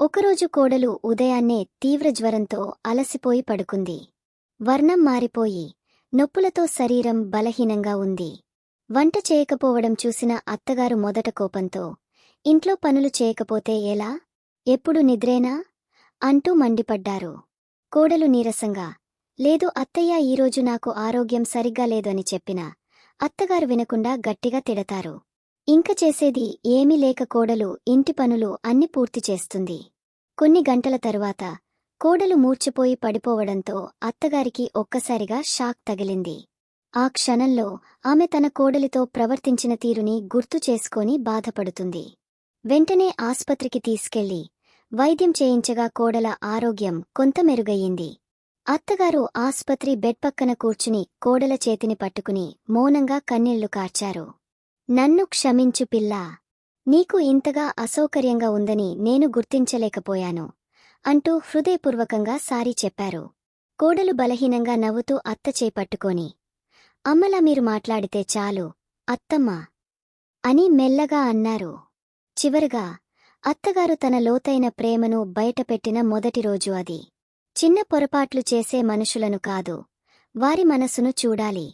ఒకరోజు కోడలు ఉదయాన్నే తీవ్ర జ్వరంతో అలసిపోయి పడుకుంది. వర్ణం మారిపోయి నొప్పులతో శరీరం బలహీనంగా ఉంది. వంట చేయకపోవడం చూసిన అత్తగారు మొదట కోపంతో ఇంట్లో పనులు చేయకపోతే ఎలా? ఎప్పుడు నిద్రేనా అంటూ మండిపడ్డారు. కోడలు నీరసంగా లేదు అత్తయ్య ఈరోజు నాకు ఆరోగ్యం సరిగ్గా లేదు అని చెప్పినా అత్తగారు వినకుండా గట్టిగా తిడతారు. ఇంక చేసేది ఏమీ లేక కోడలు ఇంటి పనులు అన్ని పూర్తి చేస్తుంది. కొన్ని గంటల తరువాత కోడలు మూర్చిపోయి పడిపోవడంతో అత్తగారికి ఒక్కసారిగా షాక్ తగిలింది. ఆ క్షణంలో ఆమె తన కోడలితో ప్రవర్తించిన తీరుని గుర్తు చేసుకొని బాధపడుతుంది. వెంటనే ఆస్పత్రికి తీసుకెళ్ళి వైద్యం చేయించగా కోడల ఆరోగ్యం కొంత మెరుగయ్యింది. అత్తగారు ఆస్పత్రి బెడ్ పక్కన కూర్చుని కోడల చేతిని పట్టుకుని మౌనంగా కన్నీళ్ళు కార్చారు. నన్ను క్షమించు పిల్లా. నీకు ఇంతగా అసౌకర్యంగా ఉందని నేను గుర్తించలేకపోయాను అంటూ హృదయపూర్వకంగా సారీ చెప్పారు. కోడలు బలహీనంగా నవ్వుతూ అత్త చేపట్టుకొని అమ్మలా మీరు మాట్లాడితే చాలు అత్తమ్మా అని మెల్లగా అన్నారు. చివరగా అత్తగారు తన లోతైన ప్రేమను బయటపెట్టిన మొదటి రోజు అది. చిన్న పొరపాట్లు చేసే మనుషులను కాదు వారి మనసును చూడాలి.